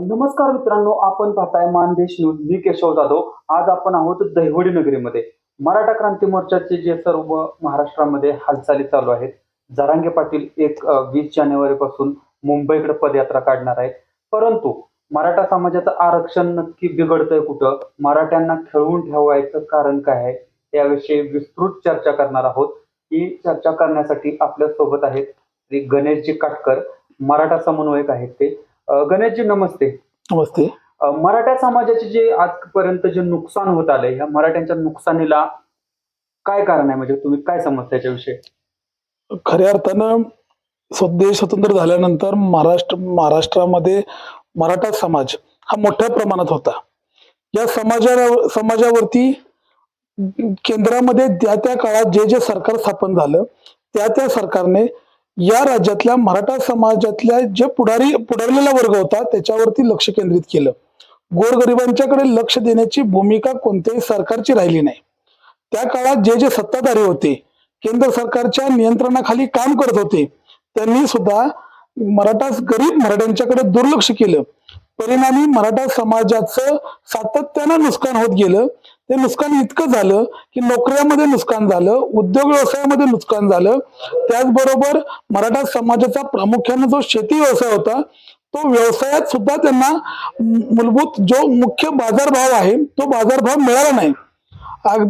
नमस्कार मित्रांनो आपण पाहताय मानदेश न्यूज मी केशव जाधव. आज आपण आहोत दहिवडी नगरीमध्ये. मराठा क्रांती मोर्चाचे जे सर्व महाराष्ट्रामध्ये हालचाली चालू आहेत जरांगे पाटील एक वीस जानेवारी पासून मुंबईकडे पदयात्रा काढणार आहेत. परंतु मराठा समाजाचं आरक्षण नक्की बिघडतंय कुठं? मराठ्यांना खेळवून ठेवायचं कारण काय आहे? याविषयी विस्तृत चर्चा करणार आहोत. ही चर्चा करण्यासाठी आपल्यासोबत आहेत श्री गणेशजी काटकर. मराठा समन्वयक आहेत ते. गणेशजी नमस्ते. नमस्ते. मराठा समाजाचे जे आजपर्यंत जे नुकसान होत आलंय ह्या मराठ्यांच्या नुकसानीला काय कारण आहे? म्हणजे तुम्ही काय समजता याच्याविषयी? खऱ्या अर्थानं स्वदेश स्वतंत्र झाल्यानंतर महाराष्ट्र महाराष्ट्रामध्ये मराठा समाज हा मोठ्या प्रमाणात होता. या समाजा समाजावरती केंद्रामध्ये त्या त्या काळात जे जे सरकार स्थापन झालं त्या त्या सरकारने या राज्यातल्या मराठा समाजातल्या जे पुढारी पुढारलेला वर्ग होता त्याच्यावरती लक्ष केंद्रित केलं. गोरगरिबांच्याकडे लक्ष देण्याची भूमिका कोणत्याही सरकारची राहिली नाही. त्या काळात जे जे सत्ताधारी होते केंद्र सरकारच्या नियंत्रणाखाली काम करत होते त्यांनी सुद्धा मराठा गरीब मराठ्यांच्याकडे दुर्लक्ष केलं. परिणामी मराठा समाजाचं सातत्यानं नुकसान होत गेलं. ते नुकसान इतकं झालं की नोकऱ्यामध्ये नुकसान झालं उद्योग व्यवसायामध्ये नुकसान झालं. त्याचबरोबर मराठा समाजाचा प्रामुख्याने जो शेती व्यवसाय होता तो व्यवसायात सुद्धा त्यांना मूलभूत जो मुख्य बाजारभाव आहे तो बाजारभाव मिळाला नाही.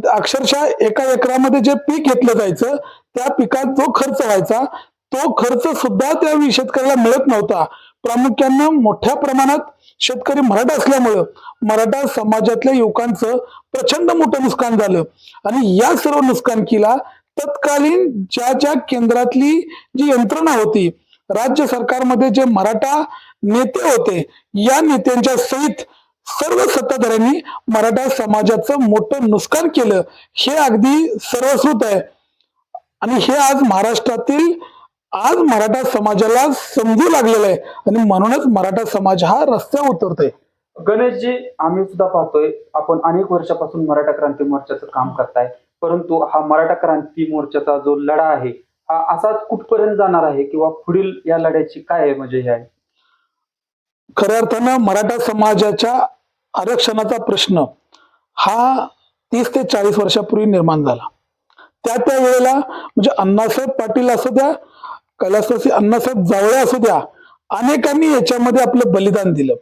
अक्षरशः एका एकरामध्ये जे पीक घेतलं जायचं त्या पिकात जो खर्च व्हायचा तो खर्च सुद्धा त्या शेतकऱ्याला मिळत नव्हता. प्रामुख्यानं मोठ्या प्रमाणात शेतकरी मराठा असल्यामुळं मराठा समाजातल्या युवकांचं प्रचंड मोठं नुकसान झालं. आणि या सर्व नुकसानकीला तत्कालीन ज्या ज्या केंद्रातली जी यंत्रणा होती राज्य सरकारमध्ये जे मराठा नेते होते या नेत्यांच्या सहित सर्व सत्ताधाऱ्यांनी मराठा समाजाचं मोठं नुकसान केलं हे अगदी सर्वश्रुत आहे. आणि हे आज महाराष्ट्रातील आज मराठा समाजाला समजू लागलेलं आहे. आणि म्हणूनच मराठा समाज हा रस्त्यावर उतरतोय. गणेशजी आम्ही सुद्धा पाहतोय आपण अनेक वर्षापासून मराठा क्रांती मोर्चाचं काम करताय. परंतु हा मराठा क्रांती मोर्चाचा जो लढा आहे हा असाच कुठपर्यंत जाणार आहे किंवा पुढील या लढ्याची काय आहे म्हणजे हे आहे? खऱ्या अर्थानं मराठा समाजाच्या आरक्षणाचा प्रश्न हा तीस ते चाळीस वर्षापूर्वी निर्माण झाला. त्या त्या वेळेला म्हणजे अण्णासाहेब पाटील असू द्या कैलासवासी अण्णासाहेब जावळे असू द्या अनेकांनी याच्यामध्ये आपलं बलिदान दिलं.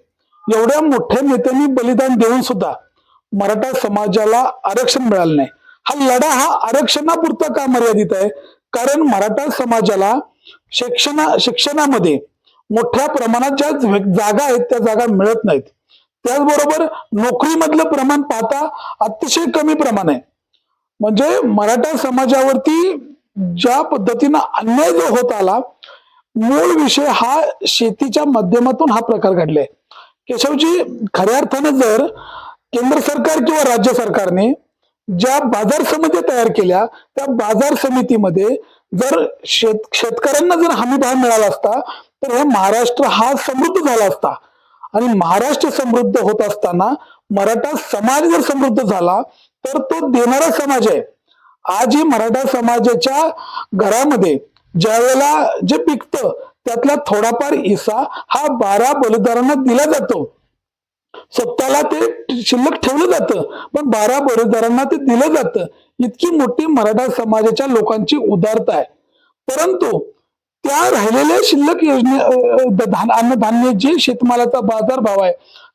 एवढ्या मोठ्या नेत्यांनी बलिदान देऊन सुद्धा मराठा समाजाला आरक्षण मिळालं नाही. हा लढा हा आरक्षणापुरता का मर्यादित आहे? कारण मराठा समाजाला शिक्षणा शिक्षणामध्ये मोठ्या प्रमाणात ज्या जागा आहेत त्या जागा मिळत नाहीत. त्याचबरोबर नोकरीमधलं प्रमाण पाहता अतिशय कमी प्रमाण आहे. म्हणजे मराठा समाजावरती ज्या पद्धतीनं अन्याय जो होत आला मूळ विषय हा शेतीच्या माध्यमातून हा प्रकार घडलाय. केशवजी खऱ्या अर्थानं जर केंद्र सरकार किंवा राज्य सरकारने ज्या बाजार समित्या तयार केल्या त्या बाजार समितीमध्ये जर शेत शेतकऱ्यांना जर हमी भाव मिळाला असता तर हे महाराष्ट्र हा समृद्ध झाला असता. आणि महाराष्ट्र समृद्ध होत असताना मराठा समाज जर समृद्ध झाला तर तो देणारा समाज आहे. आजही मराठा समाजाच्या घरामध्ये ज्यावेळेला जे पिकतं त्यातला थोडाफार हिस्सा हा बारा बलुदारांना दिला जातो. स्वतःला ते शिल्लक ठेवलं जातं पण बारा बलुदारांना ते दिलं जातं. इतकी मोठी मराठा समाजाच्या लोकांची उदारता आहे. परंतु त्या राहिलेल्या शिल्लक योजने अन्नधान्य जे शेतमालाचा बाजार भाव आहे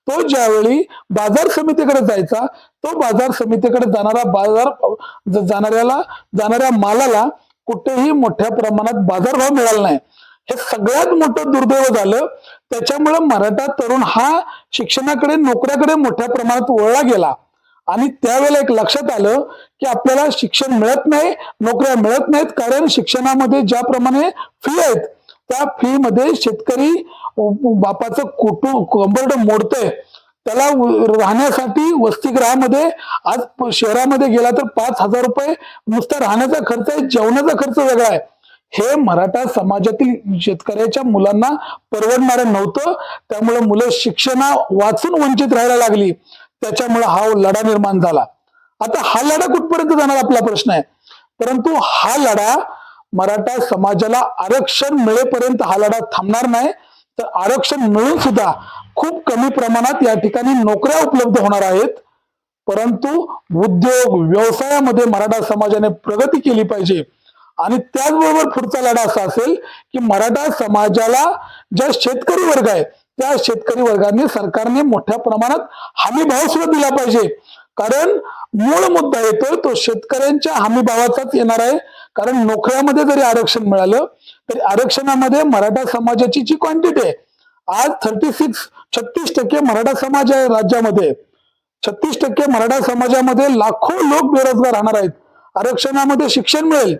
तो ज्यावेळी बाजार समितीकडे जायचा तो बाजार समितीकडे जाणारा बाजार जाणाऱ्याला जाणाऱ्या मालाला कुठेही मोठ्या प्रमाणात बाजारभाव मिळाला नाही. हे सगळ्यात मोठं दुर्दैव झालं. त्याच्यामुळे मराठा तरुण हा शिक्षणाकडे नोकऱ्याकडे मोठ्या प्रमाणात वळला गेला. आणि त्यावेळेला एक लक्षात आलं की आपल्याला शिक्षण मिळत नाही नोकऱ्या मिळत नाहीत. कारण शिक्षणामध्ये ज्याप्रमाणे फी आहेत त्या फी मध्ये शेतकरी बापाचं कुटुंब कंबरड मोडतंय. त्याला राहण्यासाठी वसतिगृहामध्ये आज शहरामध्ये गेला तर पाच हजार रुपये नुसता राहण्याचा खर्च आहे जेवणाचा खर्च वेगळा आहे. हे मराठा समाजातील शेतकऱ्याच्या मुलांना परवडणारं नव्हतं. त्यामुळे मुलं शिक्षणा वाचून वंचित राहायला लागली. त्याच्यामुळे हा लढा निर्माण झाला. आता हा लढा कुठपर्यंत जाणार आपला प्रश्न आहे. परंतु हा लढा मराठा समाजाला आरक्षण मिळेपर्यंत हा लढा थांबणार नाही. तर आरक्षण मिळून सुद्धा खूप कमी प्रमाणात या ठिकाणी नोकऱ्या उपलब्ध होणार आहेत. परंतु उद्योग व्यवसायामध्ये मराठा समाजाने प्रगती केली पाहिजे. आणि त्याचबरोबर पुढचा लढा असा असेल की मराठा समाजाला ज्या शेतकरी वर्ग आहे त्या शेतकरी वर्गाने सरकारने मोठ्या प्रमाणात हमी भाव सुद्धा दिला पाहिजे. कारण मूळ मुद्दा येतो तो शेतकऱ्यांच्या हमी भावाचाच येणार आहे. कारण नोकऱ्यामध्ये जरी आरक्षण मिळालं तरी आरक्षणामध्ये मराठा समाजाची जी क्वांटिटी आहे आज थर्टी सिक्स छत्तीस टक्के मराठा समाज आहे राज्यामध्ये. छत्तीस टक्के मराठा समाजामध्ये लाखो लोक बेरोजगार राहणार आहेत. आरक्षणामध्ये शिक्षण मिळेल.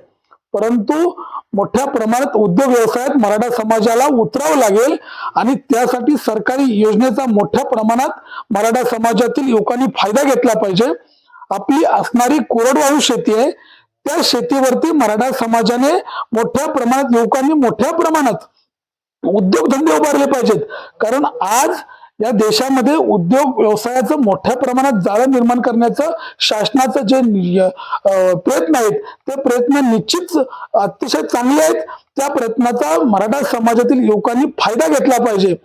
परंतु मोठ्या प्रमाणात उद्योग व्यवसायात मराठा समाजाला उतरावं लागेल आणि त्यासाठी सरकारी योजनेचा मोठ्या प्रमाणात मराठा समाजातील युवकांनी फायदा घेतला पाहिजे. आपली असणारी कोरडवाहू शेती आहे. त्या शेतीवरती मराठा समाजाने मोठ्या प्रमाणात युवकांनी मोठ्या प्रमाणात उद्योगधंदे उभारले पाहिजेत. कारण आज या देशामध्ये उद्योग व्यवसायाचं मोठ्या प्रमाणात जाळं निर्माण करण्याचं शासनाचं जे प्रयत्न आहेत ते प्रयत्न निश्चित अतिशय चांगले आहेत. त्या प्रयत्नाचा मराठा समाजातील युवकांनी फायदा घेतला पाहिजे.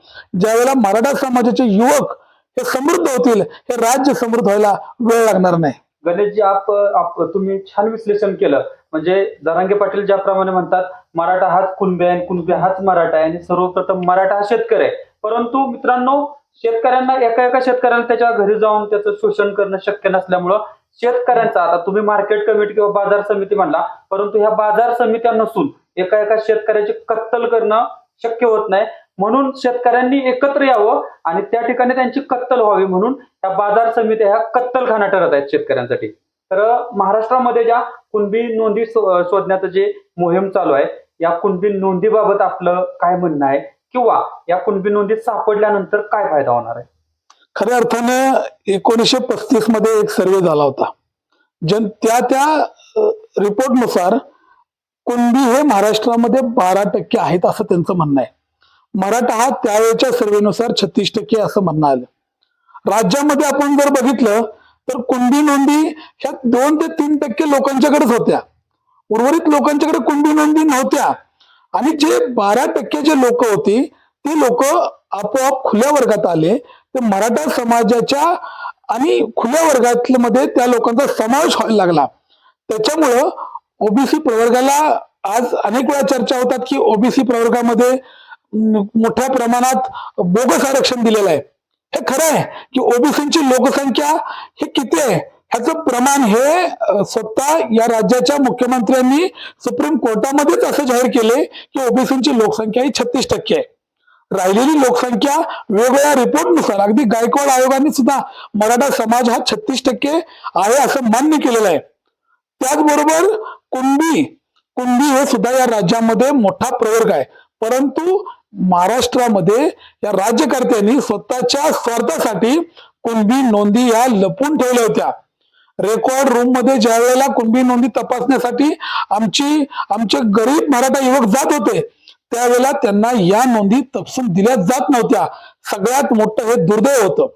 ज्यावेळेला मराठा समाजाचे युवक हे समृद्ध होतील हे राज्य समृद्ध व्हायला वेळ लागणार नाही. गणेशजी आप, आप तुम्ही छान विश्लेषण केलं. म्हणजे जरांगे पाटील ज्याप्रमाणे म्हणतात मराठा हाच कुणबे आहे कुणबे हाच मराठा आहे आणि सर्वप्रथम मराठा हा शेतकरी आहे. परंतु मित्रांनो शेतकऱ्यांना एका एका शेतकऱ्याला त्याच्या घरी जाऊन त्याचं शोषण करणं शक्य नसल्यामुळं शेतकऱ्यांचा आता तुम्ही मार्केट कमिटी किंवा बाजार समिती म्हणला परंतु ह्या बाजार समित्या नसून एका एका शेतकऱ्याची कत्तल करणं शक्य होत नाही. म्हणून शेतकऱ्यांनी एकत्र यावं आणि त्या ठिकाणी त्यांची कत्तल व्हावी म्हणून या बाजार समित्या ह्या कत्तलखाना ठरत आहेत शेतकऱ्यांसाठी. तर महाराष्ट्रामध्ये ज्या कुणबी नोंदी शोधण्याचं जे मोहीम चालू आहे या कुणबी नोंदीबाबत आपलं काय म्हणणं आहे? किंवा या कुणबी नोंदी सापडल्यानंतर काय फायदा होणार आहे? खऱ्या अर्थाने एकोणीसशे पस्तीसमध्ये एक सर्वे झाला होता. जन त्या त्या रिपोर्टनुसार कुणबी हे महाराष्ट्रामध्ये बारा टक्के आहेत असं त्यांचं म्हणणं आहे. मराठा हा त्यावेळेच्या सर्वेनुसार छत्तीस टक्के असं म्हणणं आलं. राज्यामध्ये आपण जर बघितलं तर कुंडी नोंदी ह्या दोन ते तीन टक्के लोकांच्याकडेच होत्या. उर्वरित लोकांच्याकडे कुंडी नोंदी नव्हत्या. आणि जे बारा टक्के जे लोक होती ती लोक आपोआप खुल्या वर्गात आले. ते मराठा समाजाच्या आणि खुल्या वर्गातमध्ये त्या लोकांचा समावेश व्हायला लागला. त्याच्यामुळं ओबीसी प्रवर्गाला आज अनेक वेळा चर्चा होतात की ओबीसी प्रवर्गामध्ये मोठ्या प्रमाणात बोगस आरक्षण दिलेलं आहे. हे खरं आहे की ओबीसीची लोकसंख्या हे किती आहे? ह्याचं प्रमाण हे स्वतः या राज्याच्या मुख्यमंत्र्यांनी सुप्रीम कोर्टामध्येच असं जाहीर केले की ओबीसीची लोकसंख्या ही छत्तीस टक्के आहे. राहिलेली लोकसंख्या वेगवेगळ्या रिपोर्टनुसार अगदी गायकवाड आयोगाने सुद्धा मराठा समाज हा छत्तीस टक्के आहे असं मान्य केलेलं आहे. त्याचबरोबर कुणबी कुणबी हे सुद्धा या राज्यामध्ये मोठा प्रवर्ग आहे. परंतु महाराष्ट्रामध्ये या राज्यकर्त्यांनी स्वतःच्या स्वार्थासाठी कुणबी नोंदी या लपून ठेवल्या होत्या. रेकॉर्ड रूममध्ये ज्या वेळेला कुणबी नोंदी तपासण्यासाठी आमची आमचे गरीब मराठा युवक जात होते त्यावेळेला त्यांना या नोंदी तपसून दिल्या जात नव्हत्या. सगळ्यात मोठं हे दुर्दैव होतं.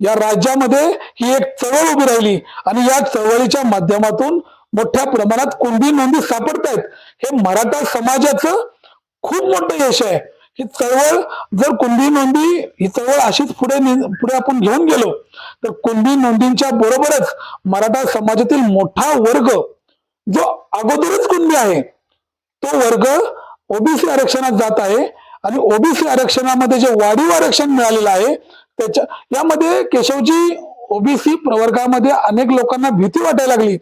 या राज्यामध्ये ही एक चळवळ उभी राहिली आणि या चळवळीच्या माध्यमातून मोठ्या प्रमाणात कुणबी नोंदी सापडतायत. हे मराठा समाजाचं खूप मोठं यश आहे. ही चळवळ जर कुणबी नोंदी ही चळवळ अशीच पुढे पुढे आपण घेऊन गेलो तर कुणबी नोंदींच्या बरोबरच मराठा समाजातील मोठा वर्ग जो अगोदरच कुणबी आहे तो वर्ग ओबीसी आरक्षणात जात आहे आणि ओबीसी आरक्षणामध्ये जे वाढीव आरक्षण मिळालेलं आहे त्याच्या यामध्ये केशवजी ओबीसी प्रवर्गामध्ये अनेक लोकांना भीती वाटायला लागली.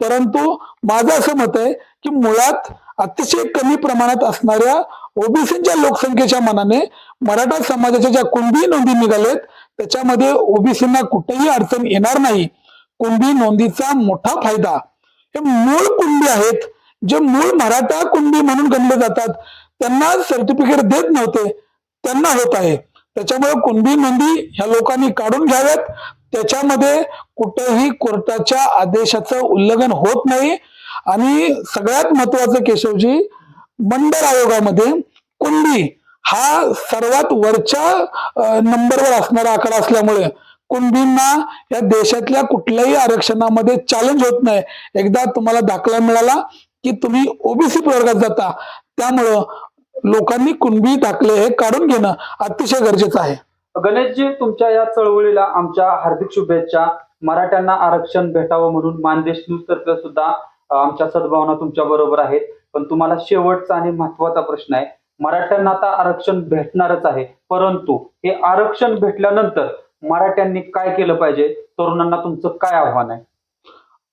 परंतु माझं असं मत आहे की मुळात अतिशय कमी प्रमाणात असणाऱ्या ओबीसीच्या लोकसंख्येच्या मनाने मराठा समाजाच्या ज्या कुणबी नोंदी निघालेत त्याच्यामध्ये ओबीसींना कुठेही अडचण येणार नाही. कुणबी नोंदीचा मोठा फायदा. हे मूळ कुणबी आहेत. जे मूळ मराठा कुणबी म्हणून गणले जातात. त्यांना सर्टिफिकेट देत नव्हते. त्यांना होत आहे. त्याच्यामुळे कुणबी नोंदी ह्या लोकांनी काढून घ्याव्यात? त्याच्यामध्ये कुठेही कोर्टाच्या आदेशाचं उल्लंघन होत नाही. आणि सगळ्यात महत्वाचं केशवजी बंदर आयोगामध्ये कुणबी हा सर्वात वरच्या नंबरवर असणारा आकडा असल्यामुळे कुणबींना या देशातल्या कुठल्याही आरक्षणामध्ये चॅलेंज होत नाही. एकदा तुम्हाला दाखला मिळाला की तुम्ही ओबीसी प्रवर्गात जाता त्यामुळं लोकांनी कुणबी दाखले हे काढून घेणं अतिशय गरजेचं आहे. गणेशजी तुमच्या या चळवळीला आमच्या हार्दिक शुभेच्छा. मराठ्यांना आरक्षण भेटावं म्हणून मानदेश न्यूज तर्फे सुद्धा आमच्या सद्भावना तुमच्या बरोबर आहेत. पण तुम्हाला शेवटचा आणि महत्त्वाचा प्रश्न आहे. मराठ्यांना आता आरक्षण भेटणारच आहे. परंतु हे आरक्षण भेटल्यानंतर मराठ्यांनी काय केलं पाहिजे? तरुणांना तुमचं काय आव्हान आहे?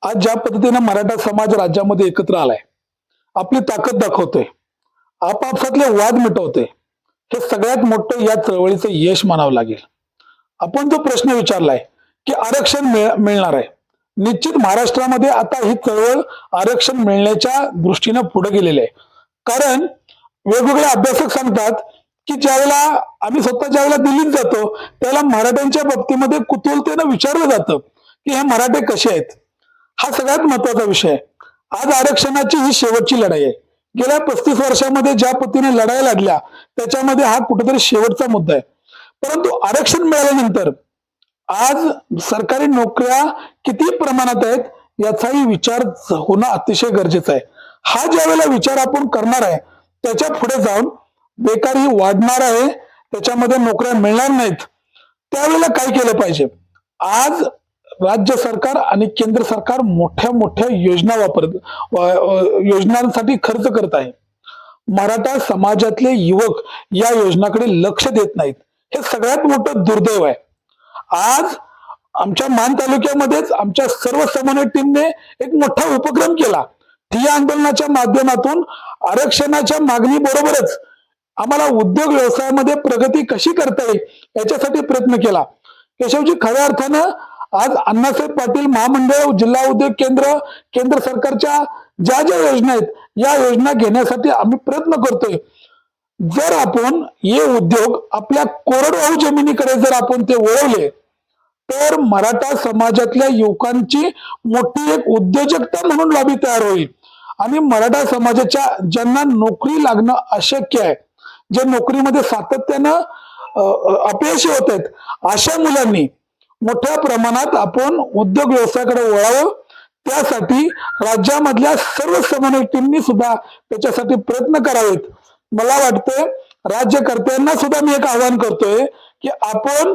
आज ज्या पद्धतीने मराठा समाज राज्यामध्ये एकत्र आलाय आपली ताकद दाखवतोय आपापसातले वाद मिटवतोय हे सगळ्यात मोठं या चळवळीचं यश मानावं लागेल. आपण जो प्रश्न विचारलाय की आरक्षण मिळणार आहे निश्चित महाराष्ट्रामध्ये आता ही चळवळ आरक्षण मिळण्याच्या दृष्टीनं पुढे गेलेली आहे. कारण वेगवेगळे अभ्यासक सांगतात की ज्यावेळेला आम्ही स्वतः ज्यावेळेला दिल्लीत जातो त्याला मराठ्यांच्या बाबतीमध्ये कुतूहलतेनं विचारलं जातं की हे मराठे कसे आहेत? हा सगळ्यात महत्त्वाचा विषय आहे. आज आरक्षणाची ही शेवटची लढाई आहे. गेल्या पस्तीस वर्षामध्ये ज्या पतीने लढाई लढल्या त्याच्यामध्ये हा कुठेतरी शेवटचा मुद्दा आहे. परंतु आरक्षण मिळाल्यानंतर आज सरकारी नोकऱ्या किती प्रमाणात आहेत याचाही विचार होणं अतिशय गरजेचं आहे. हा ज्या वेळेला विचार आपण करणार आहे त्याच्या पुढे जाऊन बेकारी वाढणार आहे त्याच्यामध्ये नोकऱ्या मिळणार नाहीत त्यावेळेला काय केलं पाहिजे? आज राज्य सरकार आणि केंद्र सरकार मोठ्या मोठ्या योजना वापरत योजनांसाठी खर्च करत आहे. मराठा समाजातले युवक या योजनाकडे लक्ष देत नाहीत. हे सगळ्यात मोठं दुर्दैव आहे. आज आमच्या मान तालुक्यामध्येच आमच्या सर्व समन्वय टीमने एक मोठा उपक्रम केला. ठिया आंदोलनाच्या माध्यमातून आरक्षणाच्या मागणी बरोबरच आम्हाला उद्योग व्यवसायामध्ये प्रगती कशी करता येईल याच्यासाठी प्रयत्न केला. केशवजी खऱ्या अर्थानं आज अण्णासाहेब पाटील महामंडळ जिल्हा उद्योग केंद्र केंद्र सरकारच्या ज्या ज्या योजना आहेत या योजना घेण्यासाठी आम्ही प्रयत्न करतोय. जर आपण हे उद्योग आपल्या कोरडवाहू जमिनीकडे जर आपण ते वळवले तर मराठा समाजातल्या युवकांची मोठी एक उद्योजकता म्हणून लॉबी तयार होईल. आणि मराठा समाजाच्या ज्यांना नोकरी लागणं अशक्य आहे जे नोकरीमध्ये सातत्यानं अपयशी होत आहेत अशा मुलांनी मोठ्या प्रमाणात आपण उद्योग व्यवसायाकडे वळावं. त्यासाठी राज्यामधल्या सर्व समन्वयकींनी सुद्धा त्याच्यासाठी प्रयत्न करावेत. मला वाटतं राज्यकर्त्यांना सुद्धा मी एक आवाहन करतोय की आपण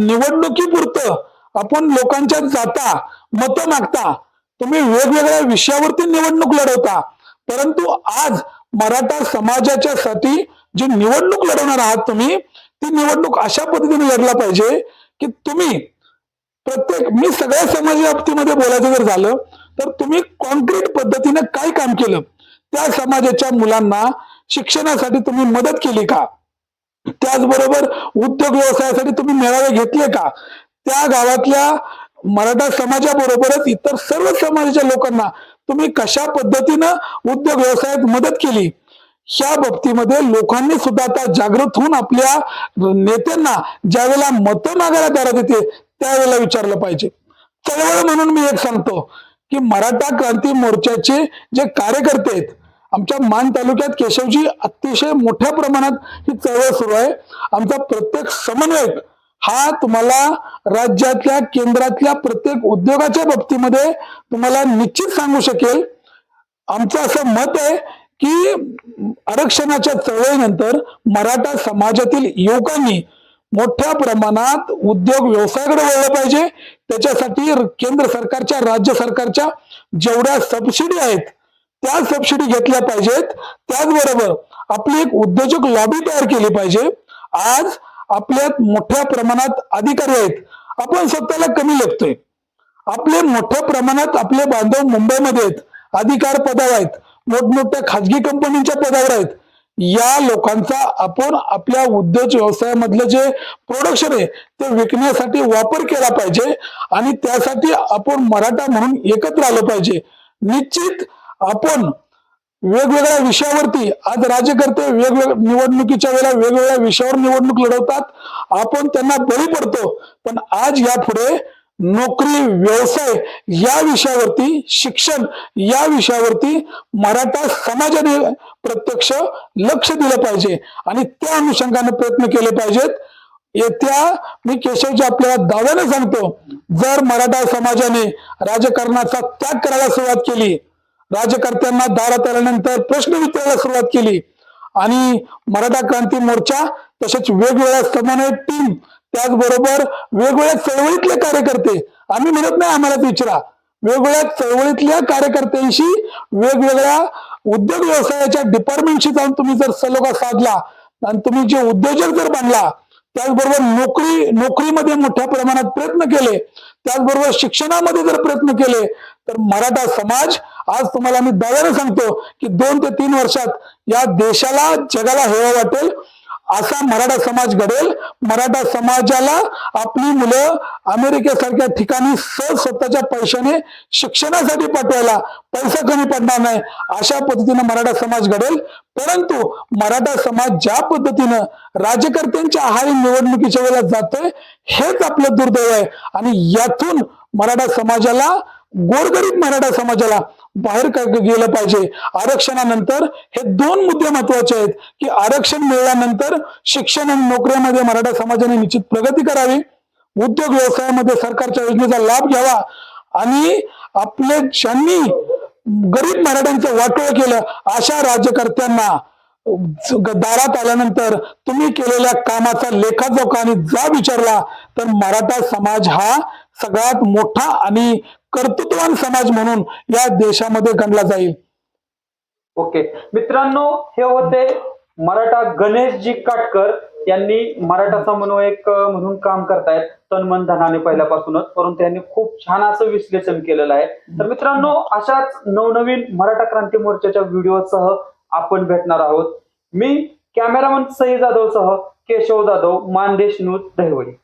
निवडणुकीपुरतं आपण लोकांच्या जाता मतं मागता तुम्ही वेगवेगळ्या विषयावरती निवडणूक लढवता. परंतु आज मराठा समाजाच्या साठी जी निवडणूक लढवणार आहात तुम्ही ती निवडणूक अशा पद्धतीने लढला पाहिजे की तुम्ही प्रत्येक मी सगळ्या समाजाच्या बाबतीमध्ये बोलायचं जर झालं तर तुम्ही कॉन्क्रीट पद्धतीने काय काम केलं? त्या समाजाच्या मुलांना शिक्षणासाठी तुम्ही मदत केली का? त्याचबरोबर उद्योग व्यवसायासाठी तुम्ही मेळावे घेतले का? त्या गावातल्या मराठा समाजाबरोबरच इतर सर्व समाजाच्या लोकांना तुम्ही कशा पद्धतीनं उद्योग व्यवसायात मदत केली? ह्या बाबतीमध्ये लोकांनी सुद्धा आता जागृत होऊन आपल्या नेत्यांना ज्यावेळेला मतं मागायला दारात येते त्यावेळेला विचारलं पाहिजे. चळवळ म्हणून मी एक सांगतो की मराठा क्रांती मोर्चाचे जे कार्यकर्ते आहेत आमच्या मान तालुक्यात केशवजी अतिशय मोठ्या प्रमाणात ही चळवळ सुरू आहे. आमचा प्रत्येक समन्वयक हा तुम्हाला राज्यातल्या केंद्रातल्या प्रत्येक उद्योगाच्या बाबतीमध्ये तुम्हाला निश्चित सांगू शकेल. आमचं असं मत आहे की आरक्षणाच्या चळवळीनंतर मराठा समाजातील युवकांनी मोठ्या प्रमाणात उद्योग व्यवसायाकडे वळलं पाहिजे. त्याच्यासाठी केंद्र सरकारच्या राज्य सरकारच्या जेवढ्या सबसिडी आहेत त्या सबसिडी घेतल्या पाहिजेत. त्याचबरोबर आपली एक उद्योजक लॉबी तयार केली पाहिजे. आज आपल्यात मोठ्या प्रमाणात अधिकारी आहेत. आपण स्वतःला कमी लागतोय आपले मोठ्या प्रमाणात आपले बांधव मुंबईमध्ये आहेत. अधिकार पदावर आहेत. मोठमोठ्या खाजगी कंपनीच्या पदावर आहेत. या लोकांचा आपण आपल्या उद्योग व्यवसायामधलं जे प्रोडक्शन आहे ते विकण्यासाठी वापर केला पाहिजे. आणि त्यासाठी आपण मराठा म्हणून एकत्र आलं पाहिजे. निश्चित आपण वेगवेगळ्या विषयावरती आज राज्यकर्ते वेगवेगळ्या निवडणुकीच्या वेळेला वेगवेगळ्या विषयावर निवडणूक लढवतात. आपण त्यांना बळी पडतो पण आज यापुढे नोकरी व्यवसाय या विषयावरती शिक्षण या विषयावरती मराठा समाजाने प्रत्यक्ष लक्ष दिलं पाहिजे आणि त्या अनुषंगाने प्रयत्न केले पाहिजेत. येत्या मी केशवजी आपल्याला दाव्याने सांगतो जर मराठा समाजाने राजकारणाचा त्याग करायला सुरुवात केली राजकर्त्यांना दारात आल्यानंतर प्रश्न विचारायला सुरुवात केली. आणि मराठा क्रांती मोर्चा तसेच वेगवेगळ्या समन्वय टीम त्याचबरोबर वेगवेगळ्या चळवळीतले कार्यकर्ते. आम्ही म्हणत नाही आम्हालाच विचारा. वेगवेगळ्या चळवळीतल्या कार्यकर्त्यांशी वेगवेगळ्या उद्योग व्यवसायाच्या डिपार्टमेंटशी जाऊन तुम्ही जर सलोखा साधला आणि तुम्ही जे उद्योजक जर बनला त्याचबरोबर नोकरी नोकरीमध्ये मोठ्या प्रमाणात प्रयत्न केले. त्याचबरोबर शिक्षणामध्ये जर प्रयत्न केले तर मराठा समाज आज तुम्हाला मी दाव्याने सांगतो की दोन ते तीन वर्षात या देशाला जगाला हेवा वाटेल असा मराठा समाज घडेल. मराठा समाजाला आपली मुलं अमेरिकेसारख्या ठिकाणी सहज स्वतःच्या पैशाने शिक्षणासाठी पाठवायला पैसा कमी पडणार नाही अशा पद्धतीनं मराठा समाज घडेल. परंतु मराठा समाज ज्या पद्धतीनं राजकर्त्यांच्या आहारी निवडणुकीच्या वेळेला जातोय हेच आपलं दुर्दैव आहे. आणि यातून मराठा समाजाला गोरगरीब मराठा समाजाला बाहेर गेलं पाहिजे? आरक्षणानंतर हे दोन मुद्दे महत्त्वाचे आहेत की आरक्षण मिळाल्यानंतर शिक्षण आणि नोकऱ्यामध्ये मराठा समाजाने निश्चित प्रगती करावी उद्योग व्यवसायामध्ये सरकारच्या योजनेचा लाभ घ्यावा आणि आपले ज्यांनी गरीब मराठ्यांचं वाटोळ केलं अशा राज्यकर्त्यांना दारात आल्यानंतर तुम्ही केलेल्या कामाचा लेखाजोखा आणि जा विचारला तर मराठा समाज हा सगळ्यात मोठा आणि कर्तृत्ववान समाज म्हणून या देशामध्ये गणला जाईल. ओके. मित्रांनो हे होते मराठा गणेशजी काटकर यांनी मराठा समन्वयक म्हणून काम करतायत तन मन धनाने पहिल्यापासूनच परंतु त्यांनी खूप छान असं विश्लेषण केलेलं आहे. तर मित्रांनो अशाच नवनवीन मराठा क्रांती मोर्चाच्या व्हिडिओसह आपण भेटणार आहोत. मी कॅमेरामन सई जाधव सह केशव जाधव मानदेश न्यूज दहिवडी.